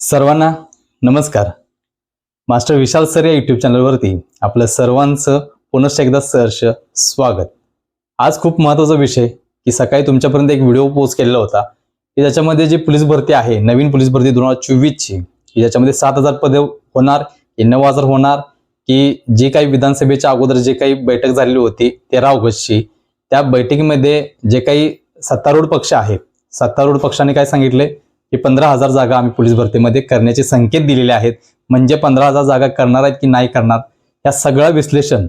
सर्वांना नमस्कार. Master Vishal sir या युट्यूब चॅनलवरती आपलं सर्वांचं पुनश्च एकदा सहर्ष स्वागत. आज खूप महत्त्वाचा विषय की सकाळी तुमच्यापर्यंत एक व्हिडिओ पोस्ट केलेला होता की ज्याच्यामध्ये जी पोलीस भरती आहे नवीन पोलीस भरती दोन हजार चोवीसची की ज्याच्यामध्ये सात हजार पदे होणार की नऊ हजार होणार की जे काही विधानसभेच्या अगोदर जे काही बैठक झालेली होती तेरा ऑगस्टची त्या बैठकीमध्ये जे काही सत्तारूढ पक्ष आहेत सत्तारूढ पक्षाने काय सांगितले? हे पंधरा हजार जागा आम्ही पोलीस भरतीमध्ये करण्याचे संकेत दिलेले आहेत. म्हणजे पंधरा हजार जागा करणार आहेत की नाही करणार या सगळं विश्लेषण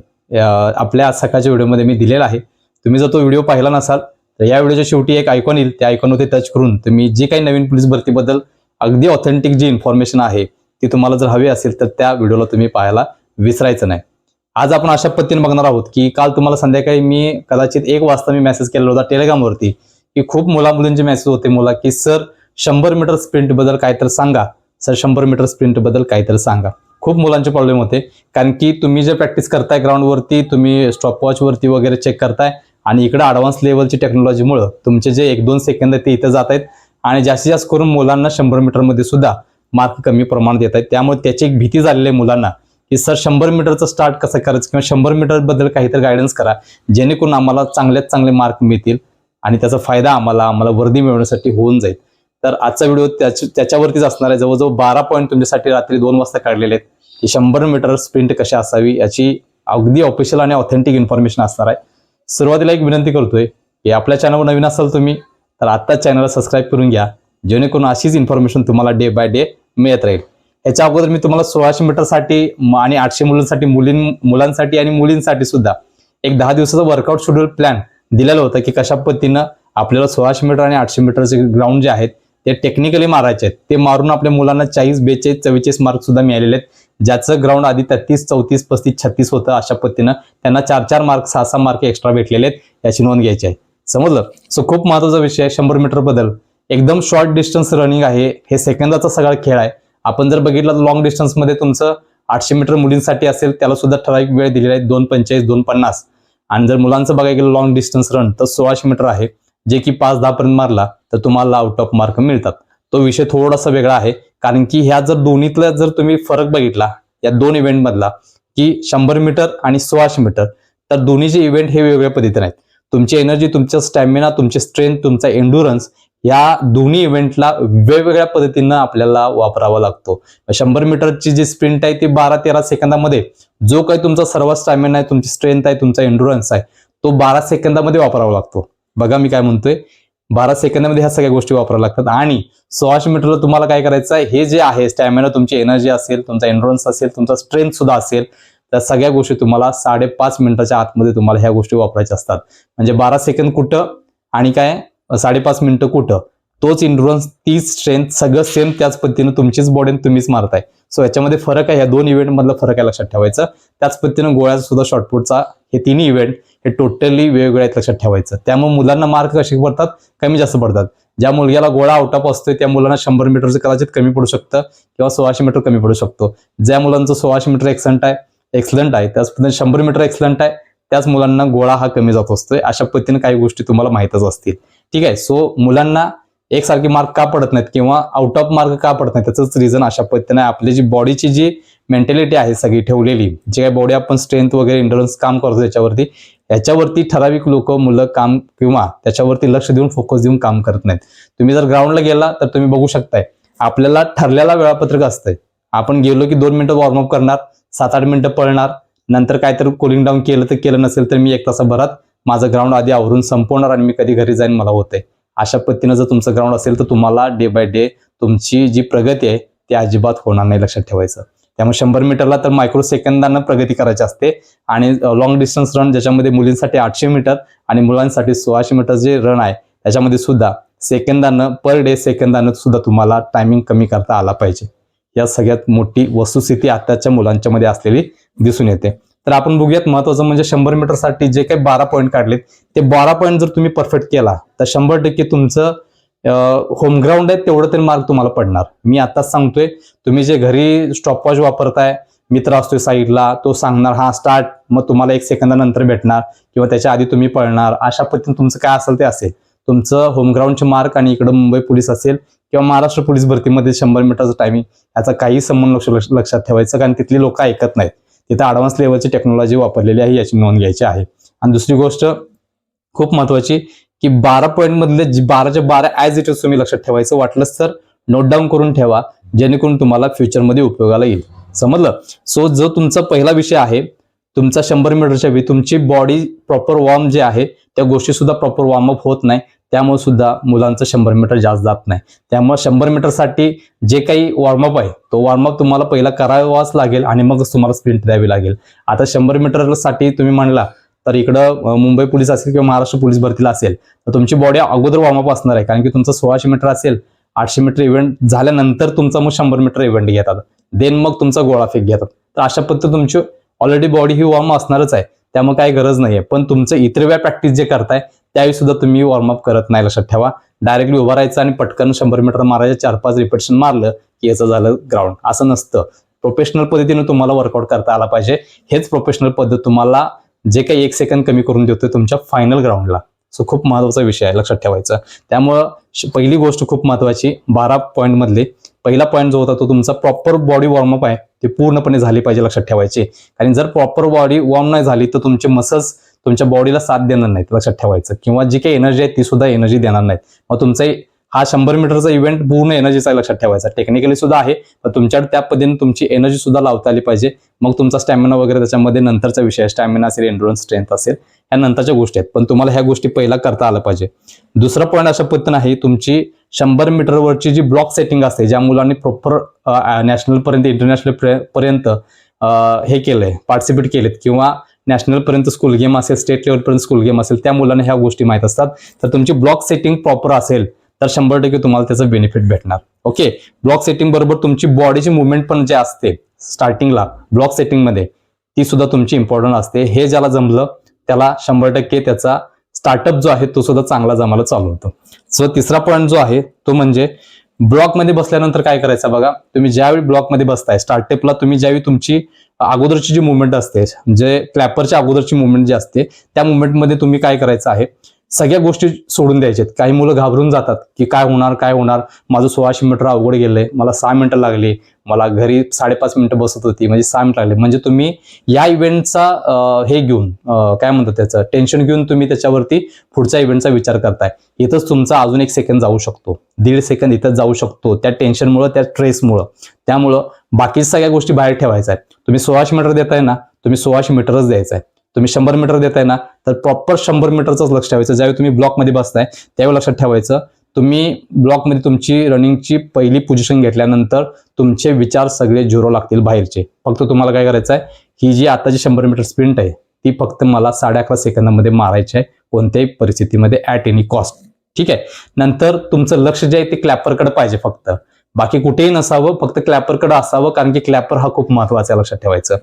आपल्या आज सकाळच्या व्हिडिओमध्ये मी दिलेला आहे. तुम्ही जर तो व्हिडिओ पाहिला नसाल तर या व्हिडिओच्या शेवटी एक आयकॉन येईल. त्या आयकॉनवरती टच करून तुम्ही जी काही नवीन पोलीस भरतीबद्दल अगदी ऑथेंटिक जी इन्फॉर्मेशन आहे ती तुम्हाला जर हवी असेल तर त्या व्हिडिओला तुम्ही पाहायला विसरायचं नाही. आज आपण अशा पद्धतीने बघणार आहोत की काल तुम्हाला संध्याकाळी मी कदाचित एक वाजता मी मेसेज केलेला होता टेलिग्रामवरती की खूप मुला मुलींचे मेसेज होते मुला की सर शंभर मीटर स्प्रिंटबद्दल काय काहीतरी सांगा. सर शंभर मीटर स्प्रिंटबद्दल काय काहीतरी सांगा. खूप मुलांचे प्रॉब्लेम होते. कारण की तुम्ही जे प्रॅक्टिस करताय ग्राउंडवरती तुम्ही स्टॉपवॉचवरती वगैरे चेक करताय आणि इकडे ॲडव्हान्स लेवलची टेक्नॉलॉजीमुळं तुमचे जे एक दोन सेकंद आहेत ते इथं जात आहेत. आणि जास्तीत जास्त करून मुलांना शंभर मीटरमध्ये सुद्धा मार्क कमी प्रमाणात येत आहेत. त्यामुळे त्याची एक भीती झालेली आहे मुलांना की सर शंभर मीटरचं स्टार्ट कसं करायचं किंवा शंभर मीटरबद्दल काहीतरी गायडन्स करा. जेणेकरून आम्हाला चांगल्यात चांगले मार्क मिळतील आणि त्याचा फायदा आम्हाला आम्हाला वर्दी मिळवण्यासाठी होऊन जाईल. तर आजचा व्हिडिओ त्याच्यावरतीच असणार आहे. जवळजवळ बारा पॉईंट तुमच्यासाठी रात्री दोन वाजता काढलेले आहेत. की शंभर मीटर स्प्रिंट कशी असावी याची अगदी ऑफिशियल आणि ऑथेंटिक इन्फॉर्मेशन असणार आहे. सुरुवातीला एक विनंती करतोय की आपल्या चॅनलवर नवीन असाल तुम्ही तर आत्ताच चॅनलला सबस्क्राईब करून घ्या. जेणेकरून अशीच इन्फॉर्मेशन तुम्हाला डे बाय डे मिळत राहील. याच्या अगोदर मी तुम्हाला सोळाशे मीटरसाठी आणि आठशे मुलांसाठी मुलीं मुलांसाठी आणि मुलींसाठी सुद्धा एक दहा दिवसाचा वर्कआउट शेड्यूल प्लॅन दिलेलं होतं की कशा पद्धतीनं आपल्याला सोळाशे मीटर आणि आठशे मीटरचे ग्राउंड जे आहेत ते टेक्निकली मारायचे आहेत. ते मारून आपल्या मुलांना चाळीस बेचाळीस चव्वेचाळीस मार्क सुद्धा मिळालेले आहेत. ज्याचं ग्राउंड आधी तेहतीस चौतीस पस्तीस छत्तीस होतं अशा पद्धतीनं त्यांना चार चार मार्क सहा सहा मार्क एक्स्ट्रा भेटलेले आहेत. याची नोंद घ्यायची आहे. समजलं? सो खूप महत्त्वाचा विषय आहे शंभर मीटर बदल. एकदम शॉर्ट डिस्टन्स रनिंग आहे. हे सेकंदाचा सगळा खेळ आहे. आपण जर बघितलं लॉंग डिस्टन्समध्ये तुमचं आठशे मीटर मुलींसाठी असेल त्याला सुद्धा ठराविक वेळ दिलेला आहे. दोन पंचेचाळीस दोन पन्नास. आणि जर मुलांचं बघायला गेलं लॉंग डिस्टन्स रन तर सोळाशे मीटर आहे. जे की पाच दहा पर्यंत मारला तर तुम्हाला आउट ऑफ मार्क मिळतात. तो विषय थोडासा वेगळा आहे कारण की ह्या जर दोन्हीतला जर तुम्ही फरक बघितला या दोन इव्हेंट मधला की शंभर मीटर आणि सोळाशे मीटर तर दोन्हीचे इव्हेंट हे वेगवेगळ्या पद्धतीने आहेत. तुमची एनर्जी तुमचा स्टॅमिना तुमची स्ट्रेंथ तुमचा एन्डुरन्स या दोन्ही इव्हेंटला वेगवेगळ्या पद्धतीनं आपल्याला वापरावा लागतो. शंभर मीटरची जी स्प्रिंट आहे ती बारा तेरा सेकंदामध्ये जो काही तुमचा सर्व स्टॅमिना आहे तुमची स्ट्रेंथ आहे तुमचा एन्ड्युरन्स आहे तो बारा सेकंदामध्ये वापरावा लागतो. बघा मी काय म्हणतोय. बारा सेकंदामध्ये ह्या सगळ्या गोष्टी वापराव्या लागतात. आणि सोळाशे मीटरला तुम्हाला काय करायचं आहे? हे जे आहे स्टॅमिना तुमची एनर्जी असेल तुमचा एन्डुरन्स असेल तुमचा स्ट्रेंथ सुद्धा असेल त्या सगळ्या गोष्टी तुम्हाला साडेपाच मिनिटाच्या आतमध्ये तुम्हाला ह्या गोष्टी वापरायच्या असतात. म्हणजे बारा सेकंद कुठं आणि काय? साडेपाच मिनिटं कुठं? तोच इंडुरन्स तीच स्ट्रेंथ सगळं सेम त्याच पद्धतीनं तुमचीच बॉडी तुम्हीच मारताय. सो याच्यामध्ये फरक आहे. या दोन इव्हेंट मधला फरक आहे लक्षात ठेवायचं. त्याच पद्धतीनं गोळ्या सुद्धा शॉर्टपुटचा हे तिन्ही इव्हेंट हे टोटली वेगवेगळे आहेत लक्षात ठेवायचं. त्यामुळे मुलांना मार्क कसे पडतात? कमी जास्त पडतात. ज्या मुलग्याला गोळा आउट ऑफ असतोय त्या मुलांना शंभर मीटरचं कदाचित कमी पडू शकतं किंवा सोळाशे मीटर कमी पडू शकतो. ज्या मुलांचं सोळाशे मीटर एक्सलंट आहे एक्सलंट आहे त्याच पद्धतीने शंभर मीटर एक्सलंट आहे त्याच मुलांना गोळा हा कमी जात असतोय. अशा पद्धतीने काही गोष्टी तुम्हाला माहीतच असतील. ठीक आहे. सो मुलांना एकसारखे मार्क का पडत नाहीत किंवा आउट ऑफ मार्क का पडत नाही त्याचंच रिझन अशा पद्धतीने आपली जी बॉडीची जी मेंटॅलिटी आहे सगळी ठेवलेली जे काही बॉडी आपण स्ट्रेंथ वगैरे इंडोरन्स काम करतो त्याच्यावरती याच्यावरती ठराविक लोक मुलं काम किंवा त्याच्यावरती लक्ष देऊन फोकस देऊन काम करत नाहीत. तुम्ही जर ग्राउंडला गेला तर तुम्ही बघू शकताय आपल्याला ठरलेला वेळापत्रक असतंय. आपण गेलो की दोन मिनिटं वॉर्मअप करणार सात आठ मिनिटं पळणार नंतर काहीतरी कुलिंग डाऊन केलं तर केलं नसेल तर मी एक तासाभरात माझं ग्राउंड आधी आवरून संपवणार आणि मी कधी घरी जाईन मला होतंय. अशा पद्धतीनं जर तुमचं ग्राउंड असेल तर तुम्हाला डे बाय डे तुमची जी प्रगती आहे ती अजिबात होणार नाही लक्षात ठेवायचं. त्यामुळे शंभर मीटरला तर मायक्रो सेकंदांना प्रगती करायची असते. आणि लॉंग डिस्टन्स रन ज्याच्यामध्ये मुलींसाठी आठशे मीटर आणि मुलांसाठी सोळाशे मीटर जे रन आहे त्याच्यामध्ये सुद्धा सेकंदानं पर डे सेकंदानं सुद्धा तुम्हाला टायमिंग कमी करता आला पाहिजे. या सगळ्यात मोठी वस्तुस्थिती आताच्या मुलांच्या मध्ये असलेली दिसून येते. तर आपण बघूयात महत्वाचं म्हणजे शंभर मीटरसाठी जे काही बारा पॉईंट काढलेत ते बारा पॉईंट जर तुम्ही परफेक्ट केला तर शंभर टक्के तुमचं होम ग्राउंड आहे तेवढं तरी मार्क तुम्हाला पडणार. मी आताच सांगतोय तुम्ही जे घरी स्टॉपवॉच वापरताय मित्र असतोय साईडला तो सांगणार हा स्टार्ट मग तुम्हाला एक सेकंदानंतर भेटणार किंवा त्याच्या आधी तुम्ही पळणार. अशा पद्धतीने तुमचं काय असेल ते असेल. तुमचं होमग्राऊंडचे मार्क आणि इकडं मुंबई पोलीस असेल किंवा महाराष्ट्र पोलीस भरतीमध्ये शंभर मीटरचं टायमिंग याचा काही संबंध लक्ष- लक्षात ठेवायचं कारण तिथली लोक ऐकत नाहीत. तिथे ॲडव्हान्स लेवलची टेक्नॉलॉजी वापरलेली आहे याची नोंद घ्यायची आहे. आणि दुसरी गोष्ट खूप महत्वाची की बारा पॉईंटमधले बाराच्या बारा ॲज इट इज तुम्ही लक्षात ठेवायचं वाटलंच तर नोट डाऊन करून ठेवा जेणेकरून तुम्हाला फ्युचरमध्ये उपयोगाला येईल. समजलं? सो जो तुमचा पहिला विषय आहे तुमचा शंभर मीटरच्या वेळी तुमची बॉडी प्रॉपर वॉर्म जे आहे त्या गोष्टी सुद्धा प्रॉपर वॉर्मअप होत नाही. त्यामुळे सुद्धा मुलांचं शंभर मीटर जास्त जात नाही. त्यामुळे शंभर मीटरसाठी जे काही वॉर्मअप आहे तो वॉर्मअप तुम्हाला पहिला करावाच लागेल आणि मगच तुम्हाला स्प्रिंट द्यावी लागेल. आता शंभर मीटरसाठी तुम्ही म्हणला तर इकडं मुंबई पोलीस असेल किंवा महाराष्ट्र पोलीस भरतीला असेल तर तुमची बॉडी अगोदर वॉर्मअप असणार आहे. कारण की तुमचं सोळाशे मीटर असेल आठशे मीटर इव्हेंट झाल्यानंतर तुमचा मग शंभर मीटर इव्हेंट घेतात. देन मग तुमचा गोळा फेक घेतात. तर अशा पद्धती तुमची ऑलरेडी बॉडी ही वॉर्म असणारच आहे. त्यामुळे काही गरज नाहीये. पण तुमचं इतर वेळा प्रॅक्टिस जे करताय त्यावेळी सुद्धा तुम्ही वॉर्मअप करत नाही लक्षात ठेवा. डायरेक्टली उभा राहायचं आणि पटकन शंभर मीटर मारायचं चार पाच रिपिटेशन मारलं की याचं झालं ग्राउंड असं नसतं. प्रोफेशनल पद्धतीने तुम्हाला वर्कआउट करता आला पाहिजे. हेच प्रोफेशनल पद्धत तुम्हाला जे काही एक सेकंद कमी करून देतोय तुमच्या फायनल ग्राउंडला सो खूप महत्त्वाचा विषय आहे लक्षात ठेवायचा. त्यामुळं श- पहिली गोष्ट खूप महत्वाची बारा पॉईंट मधले. पहिला पॉईंट जो होता तो तुमचा प्रॉपर बॉडी वॉर्मअप आहे. ते पूर्णपणे झाली पाहिजे लक्षात ठेवायची. कारण जर प्रॉपर बॉडी वॉर्म नाही झाली तर तुमचे मसल्स तुमच्या बॉडीला साथ देणार नाहीत लक्षात ठेवायचं. किंवा जी काही एनर्जी आहे ती सुद्धा एनर्जी देणार नाहीत. मग तुमचा हा शंभर मीटरचा इव्हेंट पूर्ण एनर्जीचा लक्षात ठेवायचा. टेक्निकली सुद्धा आहे पण तुमच्याकडे त्या पद्धतीने तुमची एनर्जी सुद्धा लावता आली पाहिजे. मग तुमचा स्टॅमिना वगैरे त्याच्यामध्ये नंतरचा विषय स्टॅमिना असेल एन्ड्रोन स्ट्रेंथ असेल ह्या नंतरच्या गोष्टी आहेत. पण तुम्हाला ह्या गोष्टी पहिला करता आलं पाहिजे. दुसरा पॉईंट अशा पद्धतीनं आहे तुमची शंभर मीटरवरची जी ब्लॉक सेटिंग असते ज्या मुलांनी प्रॉपर नॅशनल पर्यंत इंटरनॅशनल पर्यंत हे केलंय पार्टिसिपेट केलेत. किंवा नॅशनल पर्यंत स्कूल गेम असेल स्टेट लेवलपर्यंत स्कूल गेम असेल त्या मुलांना ह्या गोष्टी माहीत असतात. तर तुमची ब्लॉक सेटिंग प्रॉपर असेल तर शंभर टक्के तुम्हाला त्याचा बेनिफिट भेटणार. ओके ब्लॉक सेटिंग बरोबर तुमची बॉडीची मुवमेंट पण जे असते स्टार्टिंगला ब्लॉक सेटिंगमध्ये ती सुद्धा तुमची इम्पॉर्टंट असते. हे ज्याला जमलं त्याला शंभर टक्के त्याचा स्टार्टअप जो आहे तो सुद्धा चांगला जमायला चालू होतो. सो तिसरा पॉईंट जो आहे तो म्हणजे ब्लॉकमध्ये बसल्यानंतर काय करायचं बघा? तुम्ही ज्यावेळी ब्लॉकमध्ये बसताय स्टार्टअपला तुम्ही ज्यावेळी तुमची अगोदरची जी मुवमेंट असते म्हणजे क्लॅपरच्या अगोदरची मुवमेंट जी असते त्या मुवमेंटमध्ये तुम्ही काय करायचं आहे? सगळ्या गोष्टी सोडून द्यायच्यात. काही मुलं घाबरून जातात की काय होणार काय होणार? माझं सोळाशे मीटर अवघड गेलंय. मला सहा मिनिटं लागली. मला घरी साडेपाच मिनिटं बसत होती. म्हणजे सहा मिनिटं लागले. म्हणजे तुम्ही या इव्हेंटचा हे घेऊन काय म्हणतात त्याचं? टेन्शन घेऊन तुम्ही त्याच्यावरती पुढच्या इव्हेंटचा विचार करताय. इथंच तुमचा अजून एक सेकंद जाऊ शकतो. दीड सेकंद इथंच जाऊ शकतो. त्या टेन्शनमुळं त्या स्ट्रेसमुळं त्यामुळं बाकी सगळ्या गोष्टी बाहेर ठेवायच्या आहेत. तुम्ही सोळाशे मीटर देताय ना तुम्ही सोळाशे मीटरच द्यायचं आहे. तुम्ही शंभर मीटर देताय ना तर प्रॉपर शंभर मीटरचंच लक्ष ठेवायचं. ज्यावेळी तुम्ही ब्लॉकमध्ये बसताय त्यावेळी लक्षात ठेवायचं तुम्ही ब्लॉकमध्ये तुमची रनिंगची पहिली पोझिशन घेतल्यानंतर तुमचे विचार सगळे झिरो लागतील बाहेरचे. फक्त तुम्हाला काय करायचं आहे ही जी आताची शंभर मीटर स्प्रिंट आहे ती फक्त मला साडे अकरा सेकंदामध्ये मारायची आहे कोणत्याही परिस्थितीमध्ये ॲट एनी कॉस्ट ठीक आहे? नंतर तुमचं लक्ष जे आहे ते क्लॅपरकडे पाहिजे फक्त. बाकी कुठेही नसावं फक्त क्लॅपरकडे असावं कारण की क्लॅपर हा खूप महत्त्वाचा आहे लक्षात ठेवायचं.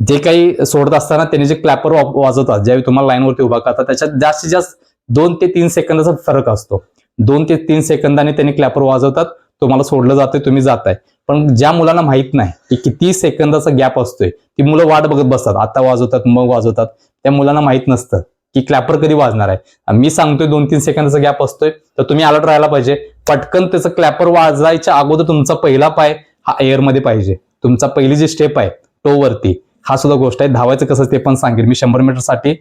जे काही सोडत असताना त्यांनी जे क्लॅपर वाजवतात ज्यावेळी तुम्हाला लाईनवरती उभा करतात त्याच्यात जास्तीत जास्त दोन ते तीन सेकंदाचा फरक असतो. दोन ते तीन सेकंदाने त्यांनी क्लॅपर वाजवतात तुम्हाला सोडलं जातंय तुम्ही जाताय. पण ज्या मुलांना माहीत नाही की किती सेकंदाचा गॅप असतोय ती मुलं वाट बघत बसतात. आता वाजवतात मग वाजवतात. त्या मुलांना माहीत नसतं की क्लॅपर कधी वाजणार आहे. मी सांगतोय दोन तीन सेकंदाचा गॅप असतोय तर तुम्ही अलर्ट राहायला पाहिजे. पटकन त्याचं क्लॅपर वाजायच्या अगोदर तुमचा पहिला पाय हा एअरमध्ये पाहिजे. तुमचा पहिली जी स्टेप आहे टोवरती हा सुद्धा गोष्ट आहे. धावायचं कसं ते पण सांगेल मी शंभर मीटरसाठी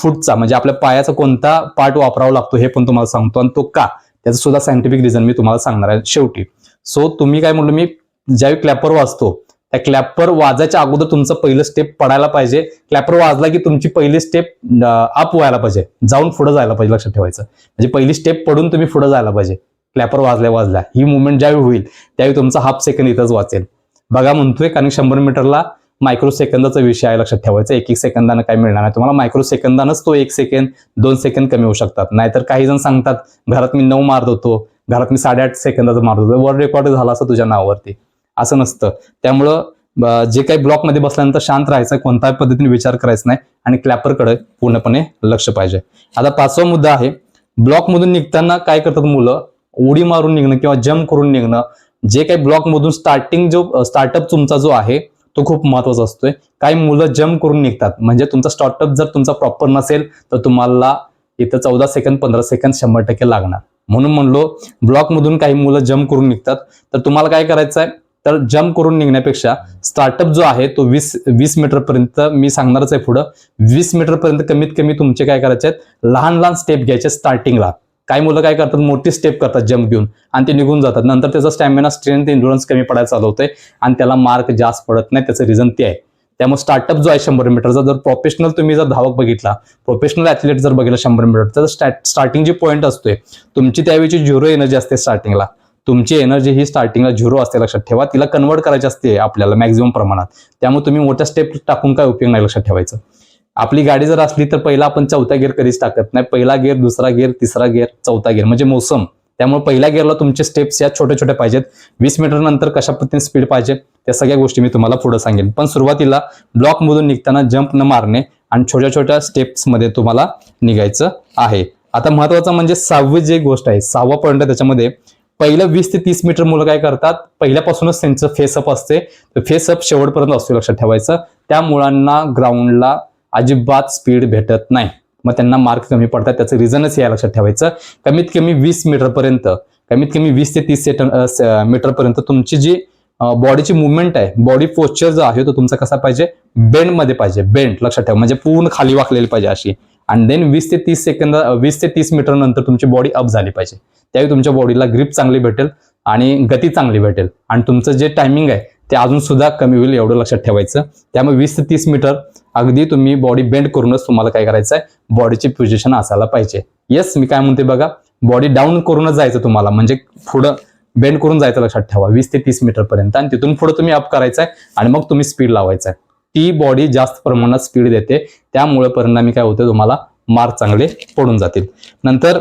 फूटचा म्हणजे आपल्या पायाचा कोणता पार्ट वापरावा लागतो हे पण तुम्हाला सांगतो. आणि तो का? त्याचं सुद्धा सायंटिफिक रिझन मी तुम्हाला सांगणार आहे शेवटी. सो तुम्ही काय म्हणलो मी ज्यावेळी क्लॅपर वाजतो त्या क्लॅपर वाजायच्या अगोदर तुमचं पहिलं स्टेप पडायला पाहिजे. क्लॅपर वाजला की तुमची पहिली स्टेप अप व्हायला पाहिजे. जाऊन पुढे जायला पाहिजे लक्षात ठेवायचं. म्हणजे पहिली स्टेप पडून तुम्ही पुढे जायला पाहिजे. क्लॅपर वाजल्या वाजल्या. ही मुवमेंट ज्यावेळी होईल त्यावेळी तुमचा हाफ सेकंड इथंच वाचेल. बघा म्हणतोय कारण शंभर मीटरला मायक्रो सेकंदाचा विषय आहे लक्षात ठेवायचा. एक एक सेकंदानं काय मिळणार नाही. तुम्हाला मायक्रो सेकंदानंच तो एक सेकंद दोन सेकंद कमी होऊ शकतात. नाहीतर काही जण सांगतात घरात मी नऊ मारत होतो घरात मी साडेआठ सेकंदाचं मारत होतो वर्ल्ड रेकॉर्ड झाला असं तुझ्या नावावरती. असं नसतं. त्यामुळं जे काही ब्लॉकमध्ये बसल्यानंतर शांत राहायचं कोणत्याही पद्धतीने विचार करायचा नाही आणि क्लॅपरकडे पूर्णपणे लक्ष पाहिजे. आता पाचवा मुद्दा आहे. ब्लॉकमधून निघताना काय करतात मुलं? उडी मारून निघणं किंवा जम्प करून निघणं. जे काही ब्लॉकमधून स्टार्टिंग जो स्टार्टअप तुमचा जो आहे तो खूप महत्त्वाचा असतोय. काही मुलं जम्प करून निघतात. म्हणजे तुमचा स्टार्टअप जर तुमचा प्रॉपर नसेल तर तुम्हाला इथं चौदा सेकंद पंधरा सेकंद शंभर टक्के लागणार. म्हणून म्हणलो ब्लॉकमधून काही मुलं जम्प करून निघतात. तर तुम्हाला काय करायचं आहे तर जम्प करून निघण्यापेक्षा स्टार्टअप जो आहे तो वीस वीस मीटर पर्यंत मी सांगणारच आहे पुढं वीस मीटर पर्यंत कमीत कमी तुमचे काय करायचे आहेत लहान लहान स्टेप घ्यायचे स्टार्टिंगला काही मुलं काय करतात मोठी स्टेप करतात जम्प घेऊन आणि ते निघून जातात. नंतर त्याचा स्टॅमिना स्ट्रेंथ इंडुरन्स कमी पडायला चालू होते आणि त्याला मार्क जास्त पडत नाही त्याचं रिझन ते आहे. त्यामुळे स्टार्टअप जो आहे शंभर मीटरचा जर प्रोफेशनल तुम्ही जर धावक बघितला प्रोफेशनल ॲथलीट जर बघितलं शंभर मीटर स्टार्ट स्टार्टिंग जी पॉईंट असतोय तुमची त्यावेळी झिरो एनर्जी असते स्टार्टिंगला तुमची एनर्जी ही स्टार्टिंगला झिरो असते लक्षात ठेवा. तिला कन्वर्ट करायची असते आपल्याला मॅक्झिमम प्रमाणात. त्यामुळे तुम्ही मोठ्या स्टेप टाकून काय उपयोग नाही लक्षात ठेवायचं. आपली गाडी जर असली तर पहिला आपण चौथा गिअर कधीच टाकत नाही. पहिला गिअर दुसरा गिअर तिसरा गिअर चौथा गिअर म्हणजे मोसम. त्यामुळे पहिल्या गिअरला तुमचे स्टेप्स या छोट्या छोट्या पाहिजेत. वीस मीटर नंतर कशा पद्धतीने स्पीड पाहिजे त्या सगळ्या गोष्टी मी तुम्हाला पुढे सांगेन. पण सुरुवातीला ब्लॉकमधून निघताना जम्प न मारणे आणि छोट्या छोट्या स्टेप्समध्ये तुम्हाला निघायचं आहे. आता महत्वाचं म्हणजे सहावी जी गोष्ट आहे सहावा पॉईंट आहे त्याच्यामध्ये पहिलं वीस ते तीस मीटर मुलं काय करतात? पहिल्यापासूनच त्यांचं फेसअप असते. फेसअप शेवटपर्यंत असतो लक्षात ठेवायचं. त्या मुलांना ग्राउंडला अजिबात स्पीड भेटत नाही. मग त्यांना मार्क कमी पडतात त्याचं रिझनच या लक्षात ठेवायचं. कमीत कमी वीस मीटर पर्यंत कमीत कमी वीस ते तीस सेट मीटर पर्यंत तुमची जी बॉडीची मुवमेंट आहे बॉडी पोस्चर जो आहे तो तुमचा कसा पाहिजे? बेंडमध्ये पाहिजे. बेंड लक्षात ठेवा. म्हणजे पूर्ण खाली वाकलेली पाहिजे अशी. आणि देन वीस ते तीस सेकंद वीस ते तीस मीटर नंतर तुमची बॉडी अप झाली पाहिजे. त्यावेळी तुमच्या बॉडीला ग्रीप चांगली भेटेल आणि गती चांगली भेटेल. आणि तुमचं जे टायमिंग आहे ते अजून सुद्धा कमी होईल एवढं लक्षात ठेवायचं. त्यामुळे वीस ते तीस मीटर अगदी तुम्ही बॉडी बेंड करूनच तुम्हाला काय करायचं आहे? बॉडीची पोझिशन असायला पाहिजे. येस मी काय म्हणते बघा बॉडी डाऊन करूनच जायचं तुम्हाला. म्हणजे पुढं बेंड करून जायचं लक्षात ठेवा. वीस ते तीस मीटर पर्यंत. आणि तिथून पुढे तुम्ही अप करायचं आहे आणि मग तुम्ही स्पीड लावायचा आहे. ती बॉडी जास्त प्रमाणात स्पीड देते. त्यामुळे परिणामी काय होते तुम्हाला? मार्क चांगले पडून जातील. नंतर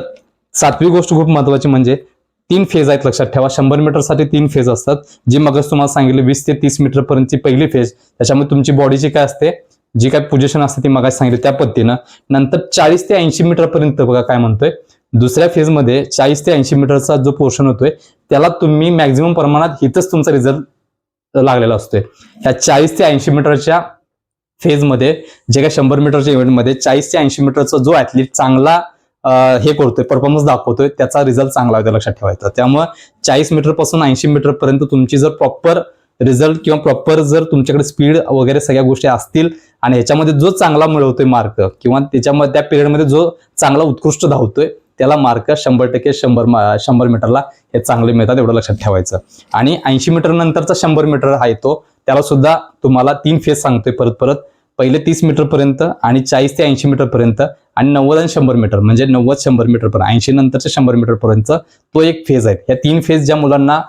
सातवी गोष्ट खूप महत्वाची म्हणजे तीन फेज आहेत लक्षात ठेवा. शंभर मीटरसाठी तीन फेज असतात. जी मगच तुम्हाला सांगितले वीस ते तीस मीटर पर्यंतची पहिली फेज त्याच्यामध्ये तुमची बॉडीची काय असते जी काय पोझिशन असते ती मगाशी सांगितली त्या पद्धतीनं. नंतर चाळीस ते ऐंशी मीटरपर्यंत बघा काय म्हणतोय. दुसऱ्या फेजमध्ये चाळीस ते ऐंशी मीटरचा जो पोर्शन होतोय त्याला तुम्ही मॅक्झिमम प्रमाणात हिथंच तुमचा रिझल्ट लागलेला असतोय. ह्या चाळीस ते ऐंशी मीटरच्या फेजमध्ये जे काय शंभर मीटरच्या इव्हेंटमध्ये चाळीस ते ऐंशी मीटरचा जो ऍथलीट चांगला हे करतोय परफॉर्मन्स दाखवतोय त्याचा रिझल्ट चांगला होता लक्षात ठेवायचा. त्यामुळे चाळीस मीटरपासून ऐंशी मीटरपर्यंत तुमची जर प्रॉपर रिझल्ट किंवा प्रॉपर जर तुमच्याकडे स्पीड वगैरे सगळ्या गोष्टी असतील आणि ह्याच्यामध्ये जो चांगला मिळवतोय मार्क किंवा त्याच्यामध्ये त्या पिरियडमध्ये जो चांगला उत्कृष्ट धावतोय त्याला मार्क शंभर टक्के शंभर शंभर मीटरला हे चांगले मिळतात एवढं लक्षात ठेवायचं. आणि ऐंशी मीटर नंतरचा शंभर मीटर आहे तो त्याला सुद्धा तुम्हाला तीन फेज सांगतोय परत परत. पहिले तीस मीटर पर्यंत आणि चाळीस ते ऐंशी मीटर पर्यंत आणि नव्वद आणि शंभर मीटर म्हणजे नव्वद शंभर मीटरपर्यंत ऐंशी नंतरच्या शंभर मीटर पर्यंत तो एक फेज आहे. या तीन फेज ज्या मुलांना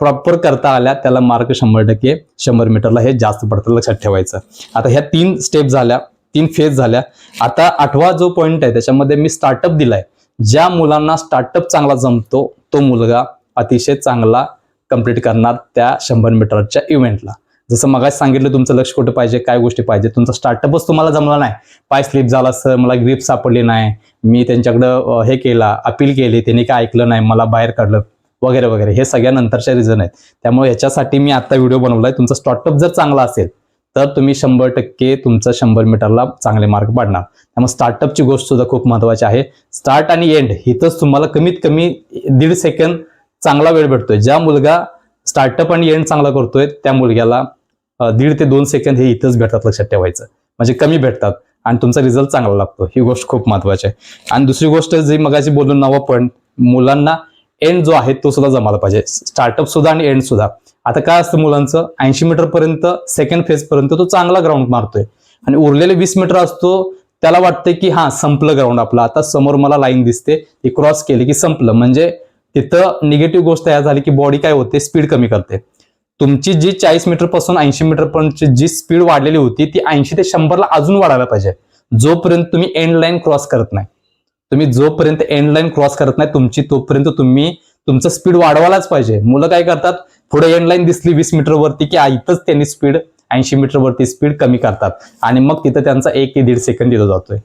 प्रॉपर करता आल्या त्याला मार्क शंभर टक्के शंभर मीटरला हे जास्त पडतं लक्षात ठेवायचं. आता ह्या तीन स्टेप झाल्या तीन फेज झाल्या. आता आठवा जो पॉईंट आहे त्याच्यामध्ये मी स्टार्टअप दिलाय. ज्या मुलांना स्टार्टअप चांगला जमतो तो मुलगा अतिशय चांगला कंप्लीट करणार त्या शंभर मीटरच्या इव्हेंटला जसं मगाच सांगितलं तुमचं लक्ष कुठं पाहिजे काय गोष्टी पाहिजे तुमचा स्टार्टअपच तुम्हाला जमला नाही. पाय स्लिप झाला सर मला ग्रीप सापडली नाही. मी त्यांच्याकडं हे केला अपील केली त्यांनी काय ऐकलं नाही मला बाहेर काढलं वगैरे वगैरे. हे सगळ्या नंतरच्या रिझन आहेत. त्यामुळे ह्याच्यासाठी मी आता व्हिडिओ बनवलाय. तुमचा स्टार्टअप जर चांगला असेल तर तुम्ही शंभर टक्के तुमचं शंभर मीटरला चांगले मार्क पाडणार. त्यामुळे स्टार्टअपची गोष्ट सुद्धा खूप महत्वाची आहे. स्टार्ट आणि एंड इथंच तुम्हाला कमीत कमी दीड सेकंद चांगला वेळ भेटतोय. ज्या मुलगा स्टार्टअप आणि एंड चांगला करतोय त्या मुलग्याला दीड ते दोन सेकंद हे इथंच भेटतात लक्षात ठेवायचं. म्हणजे कमी भेटतात आणि तुमचा रिझल्ट चांगला लागतो. ही गोष्ट खूप महत्वाची आहे. आणि दुसरी गोष्ट जी मगाशी बोललो नवा पण मुलांना एंड जो आहे तो सुद्धा जमायला पाहिजे. स्टार्टअप सुद्धा आणि एंड सुद्धा. आता काय असतं मुलांचं? ऐंशी मीटर पर्यंत सेकंड फेज पर्यंत तो चांगला ग्राउंड मारतोय. आणि उरलेले वीस मीटर असतो त्याला वाटतंय की हा संपलं ग्राउंड आपलं. आता समोर मला लाईन दिसते ती क्रॉस केली की संपलं. म्हणजे तिथं निगेटिव्ह गोष्ट तयार झाली की बॉडी काय होते? स्पीड कमी करते. तुमची जी चाळीस मीटरपासून ऐंशी मीटर पर्यंत जी स्पीड वाढलेली होती ती ऐंशी ते शंभरला अजून वाढायला पाहिजे. जोपर्यंत तुम्ही एंड लाईन क्रॉस करत नाही. तुम्ही जोपर्यंत एंड लाईन क्रॉस करत नाही तुमची तोपर्यंत तुम्ही तुमचं स्पीड वाढवायलाच पाहिजे. मुलं काय करतात? पुढे एंड लाईन दिसली वीस मीटर वरती की इथंच त्यांनी स्पीड ऐंशी मीटर वरती स्पीड कमी करतात. आणि मग तिथं त्यांचा एक ते दीड सेकंद दिला जातोय.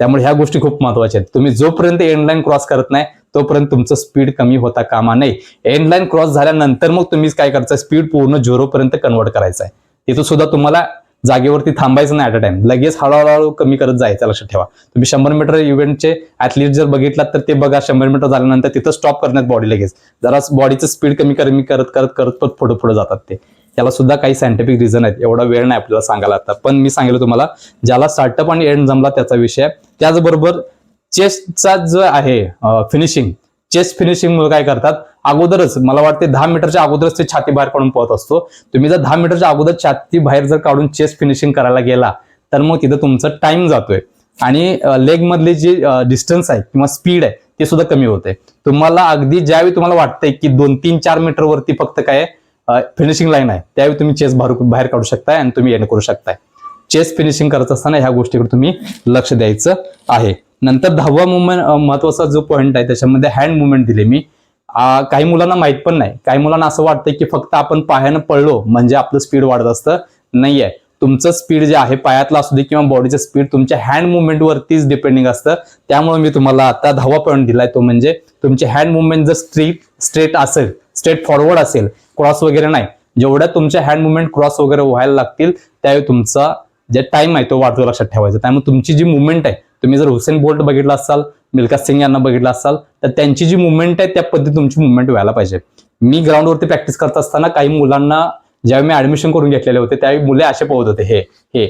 त्यामुळे ह्या गोष्टी खूप महत्त्वाच्या आहेत. तुम्ही जोपर्यंत एंड लाईन क्रॉस करत नाही तोपर्यंत तुमचं स्पीड कमी होता कामा नये. एंडलाईन क्रॉस झाल्यानंतर मग तुम्ही काय करायचं स्पीड पूर्ण झिरोपर्यंत कन्वर्ट करायचं आहे तिथं सुद्धा तुम्हाला जागेवरती थांबायचं नाही ॲट अ टाइम लगेच हळूहळू कमी करत जायचं लक्षात ठेवा. तुम्ही शंभर मीटर इव्हेंटचे ऍथलीट जर बघितलात तर ते बघा शंभर मीटर झाल्यानंतर तिथं स्टॉप करण्यात बॉडी लगेच. जरा बॉडीचं स्पीड कमी कमी करत करत करत पण पुढे पुढे जातात ते. त्याला सुद्धा काही सायंटिफिक रिझन आहेत. एवढा वेळ नाही आपल्याला सांगायला आता. पण मी सांगितलं तुम्हाला ज्याला स्टार्टअप आणि एंड जमला त्याचा विषय आहे. त्याचबरोबर चेस्टचा जो आहे फिनिशिंग चेस्ट फिनिशिंग मुळे काय करतात? अगोदरच मला वाटते दहा मीटरच्या अगोदरच ते छाती बाहेर काढून पळत असतो. तुम्ही जर दहा मीटरच्या अगोदर छाती बाहेर जर काढून चेस्ट फिनिशिंग करायला गेला तर मग तिथं तुमचा टाइम जातोय. आणि लेग मधली जी डिस्टन्स आहे किंवा स्पीड आहे ते सुद्धा कमी होते. तुम्हाला अगदी ज्यावेळी तुम्हाला वाटतंय की दोन तीन चार मीटर वरती फक्त काय फिनिशिंग लाईन आहे त्यावेळी तुम्ही चेस बाहेर बाहेर काढू शकताय आणि तुम्ही एंड करू शकताय. चेस फिनिशिंग करत असताना ह्या गोष्टीकडे तुम्ही लक्ष द्यायचं आहे. नंतर दहावा मुवमेंट महत्त्वाचा जो पॉईंट आहे त्याच्यामध्ये हँड मुवमेंट दिले मी. काही मुलांना माहीत पण नाही. काही मुलांना असं वाटतं की फक्त आपण पायानं पळलो म्हणजे आपलं स्पीड वाढत असतं. नाहीये. तुमचं स्पीड जे आहे पायातलं असू दे किंवा बॉडीचं स्पीड तुमच्या हँड मुवमेंट वरतीच डिपेंडिंग असतं. त्यामुळे मी तुम्हाला आता दहावा पॉईंट दिलाय तो म्हणजे तुमचे हँड मुवमेंट जर स्ट्रीट स्ट्रेट असेल स्ट्रेट फॉरवर्ड असेल क्रॉस वगैरे नाही. जेवढ्या तुमच्या हँड मुवमेंट क्रॉस वगैरे व्हायला लागतील त्यावेळी तुमचा जे टाइम आहे तो वाढतो लक्षात ठेवायचा. त्यामुळे तुमची जी मुवमेंट आहे तुम्ही जर हुसेन बोल्ट बघितला असाल मिल्खा सिंग यांना बघितलं असाल तर त्यांची जी मुवमेंट आहे त्या पद्धती तुमची मुवमेंट व्हायला पाहिजे. मी ग्राउंडवरती प्रॅक्टिस करत असताना काही मुलांना ज्यावेळी मी ऍडमिशन करून घेतलेले होते त्यावेळी मुले असे पोहत होते हे हे.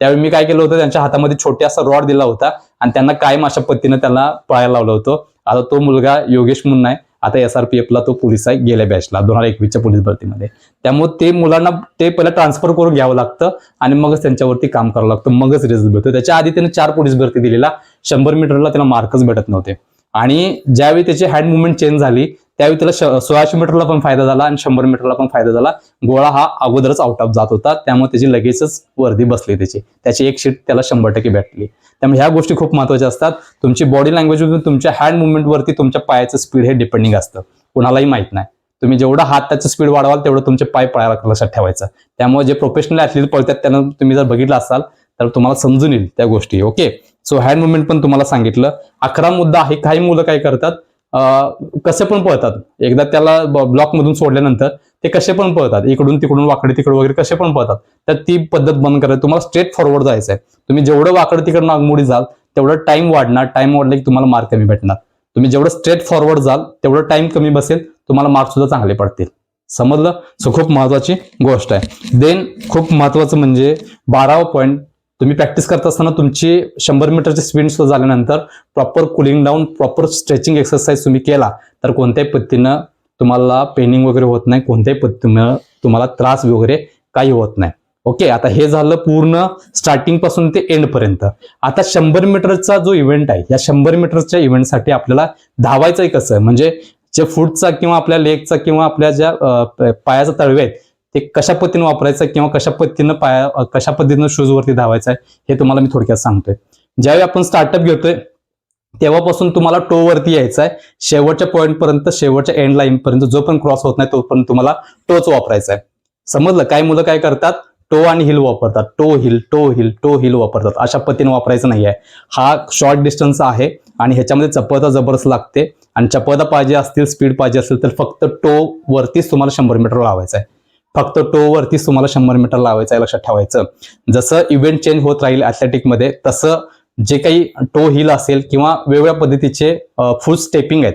त्यावेळी मी काय केलं होतं त्यांच्या हातामध्ये छोटे असा रॉड दिला होता आणि त्यांना कायम अशा पद्धतीनं त्यांना पळायला लावलं होतं. आता तो मुलगा योगेश म्हणून आहे. आता एस आर पी एफला तो पोलीस आहे गेल्या बॅचला दोन हजार एकवीसच्या पोलीस भरतीमध्ये. त्यामुळे ते मुलांना ते पहिला ट्रान्सफर करून घ्यावं लागतं आणि मगच त्यांच्यावरती काम करावं लागतं मगच रिझल्ट भेटतो. त्याच्या आधी त्याने चार पोलीस भरती दिलेला शंभर मीटरला त्याला मार्कच भेटत नव्हते. आणि ज्यावेळी त्याची हँड मुवमेंट चेंज झाली त्यावेळी त्याला श- सोळाशे मीटरला पण फायदा झाला आणि शंभर मीटरला पण फायदा झाला. गोळा हा अगोदरच आउट ऑफ जात होता. त्यामुळे त्याची लगेचच वर्दी बसली त्याची. त्याची एक शीट त्याला शंभर टक्के भेटली. त्यामुळे ह्या गोष्टी खूप महत्त्वाच्या असतात. तुमची बॉडी लँग्वेज तुमच्या हँड मुवमेंटवरती तुमच्या पायाचं स्पीड हे डिपेंडिंग असतं. कुणालाही माहीत नाही. तुम्ही जेवढा हात त्याचं स्पीड वाढवाल तेवढं तुमचे पाय पळायला लक्षात ठेवायचं. त्यामुळे जे प्रोफेशनल ऍथलीट पळतात त्यांना तुम्ही जर बघितलं असाल तर तुम्हाला समजून येईल त्या गोष्टी ओके सो हँड मुवमेंट पण तुम्हाला सांगितलं. अकरा मुद्दा आहे. काही मुलं काय करतात? कसे पण पळतात. एकदा त्याला ब्लॉक मधून सोडल्यानंतर ते कसे पण पळतात. इकडून तिकडून वाकडे तिकडे वगैरे कसे पण पळतात. तर ती पद्धत बंद करायची. तुम्हाला स्ट्रेट फॉरवर्ड जायचं आहे तुम्ही जेवढं वाकडे तिकडे नागमोडी जाल तेवढं टाइम वाढणार. टाइम वाढला की तुम्हाला मार्क कमी भेटणार. तुम्ही जेवढं स्ट्रेट फॉरवर्ड जाल तेवढं टाइम कमी बसेल तुम्हाला मार्क सुद्धा चांगले पडतील. समजलं? सो खूप महत्वाची गोष्ट आहे. देन खूप महत्वाचं म्हणजे बारावा पॉईंट तुम्ही प्रॅक्टिस करत असताना तुमची शंभर मीटरची स्पीड सुद्धा झाल्यानंतर proper cooling down proper stretching exercise तुम्ही केला तर कोणत्याही पद्धतीनं तुम्हाला पेनिंग वगैरे होत नाही कोणत्याही पद्धतीनं तुम्हाला त्रास वगैरे काही होत नाही. ओके आता हे झालं पूर्ण स्टार्टिंगपासून ते एंड पर्यंत. आता शंभर मीटरचा जो इव्हेंट आहे या शंभर मीटरच्या इव्हेंटसाठी आपल्याला धावायचंय कसं? म्हणजे जे फूटचा किंवा आपल्या लेगचा किंवा आपल्या ज्या पायाचा तळवे आहेत ते कशा पद्धतीने वापरायचं किंवा कशा पद्धतीनं पाया कशा पद्धतीनं शूज वरती धावायचं आहे हे तुम्हाला मी थोडक्यात सांगतोय. ज्यावेळी आपण स्टार्टअप घेतोय तेव्हापासून तुम्हाला टो वरती यायचं आहे. शेवटच्या पॉईंट पर्यंत शेवटच्या एंड लाईन पर्यंत जो पण क्रॉस होत नाही तोपर्यंत तुम्हाला टोच वापरायचा आहे. समजलं? काय मुलं काय करतात? टो आणि हिल वापरतात. Toe heel toe heel toe heel वापरतात. अशा पद्धतीने वापरायचं नाही आहे हा शॉर्ट डिस्टन्स आहे आणि ह्याच्यामध्ये चपळता जबरदस्त लागते. आणि चपळता पाहिजे असतील स्पीड पाहिजे असेल तर फक्त टो वरतीच तुम्हाला शंभर मीटर लावायचं आहे. फक्त टो वरतीच तुम्हाला शंभर मीटर लावायचं आहे लक्षात ठेवायचं. जसं इव्हेंट चेंज होत राहील ॲथलेटिकमध्ये तसं जे काही टो हिल असेल किंवा वेगवेगळ्या पद्धतीचे फुल स्टेपिंग आहेत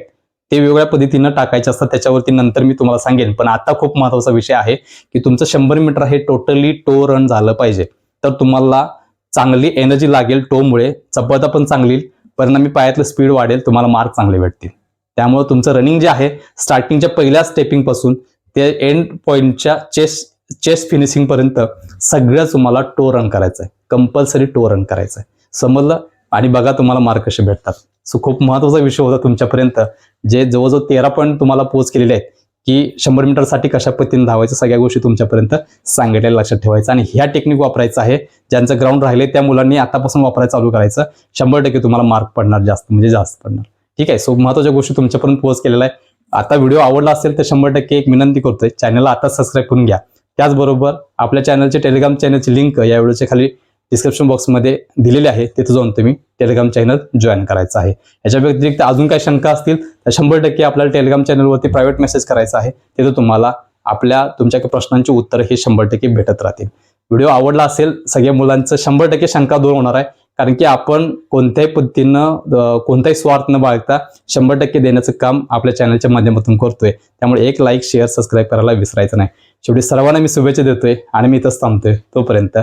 ते वेगळ्या पद्धतीनं टाकायचे असतात. त्याच्यावरती नंतर मी तुम्हाला सांगेन. पण आता खूप महत्त्वाचा विषय आहे की तुमचं शंभर मीटर हे टोटली टो रन झालं पाहिजे. तर तुम्हाला चांगली एनर्जी लागेल टोमुळे चपळता पण चांगली परिणामी पायातलं स्पीड वाढेल. तुम्हाला मार्क चांगले भेटतील. त्यामुळे तुमचं रनिंग जे आहे स्टार्टिंगच्या पहिल्या स्टेपिंगपासून ते एंड पॉईंटच्या चेस चेस फिनिशिंग पर्यंत सगळं तुम्हाला टो रन करायचं आहे कंपल्सरी टो रन करायचं आहे समजलं? आणि बघा तुम्हाला मार्क कसे भेटतात. सो खूप महत्त्वाचा विषय होता तुमच्यापर्यंत. जे जवळजवळ तेरा पॉईंट तुम्हाला पोच केलेले आहेत की शंभर मीटरसाठी कशा पद्धतीने धावायचं सगळ्या गोष्टी तुमच्यापर्यंत सांगितलेल्या लक्षात ठेवायचं. आणि ह्या टेक्निक वापरायचं आहे. ज्यांचं ग्राउंड राहिले त्या मुलांनी आतापासून वापरायला चालू करायचं. शंभर टक्के तुम्हाला मार्क पडणार जास्त म्हणजे जास्त पडणार. ठीक आहे? सो महत्त्वाच्या गोष्टी तुमच्यापर्यंत पोच केलेल्या आहे आता व्हिडिओ आवडला असेल तर शंभर टक्के एक विनंती करतोय. चॅनलला आता सबस्क्राईब करून घ्या. त्याचबरोबर आपल्या चॅनलचे टेलिग्राम चॅनलची लिंक या व्हिडिओच्या खाली डिस्क्रिप्शन बॉक्समध्ये दिलेली आहे. तिथे जाऊन तुम्ही टेलिग्राम चॅनल जॉईन करायचं आहे. याच्या व्यतिरिक्त अजून काही शंका असतील तर शंभर टक्के आपल्याला टेलिग्राम चॅनलवरती प्रायव्हेट मेसेज करायचा आहे. तिथे तुम्हाला आपल्या तुमच्या काही प्रश्नांची उत्तर हे शंभर टक्के भेटत राहतील. व्हिडिओ आवडला असेल सगळ्या मुलांचं शंभर टक्के शंका दूर होणार आहे. कारण की आपण कोणत्याही पद्धतीनं कोणताही स्वार्थ न बाळगता शंभर टक्के देण्याचं काम आपल्या चॅनलच्या माध्यमातून करतोय. त्यामुळे एक लाईक शेअर सबस्क्राईब करायला विसरायचं नाही. शेवटी सर्वांना मी शुभेच्छा देतोय आणि मी इथंच थांबतोय. तोपर्यंत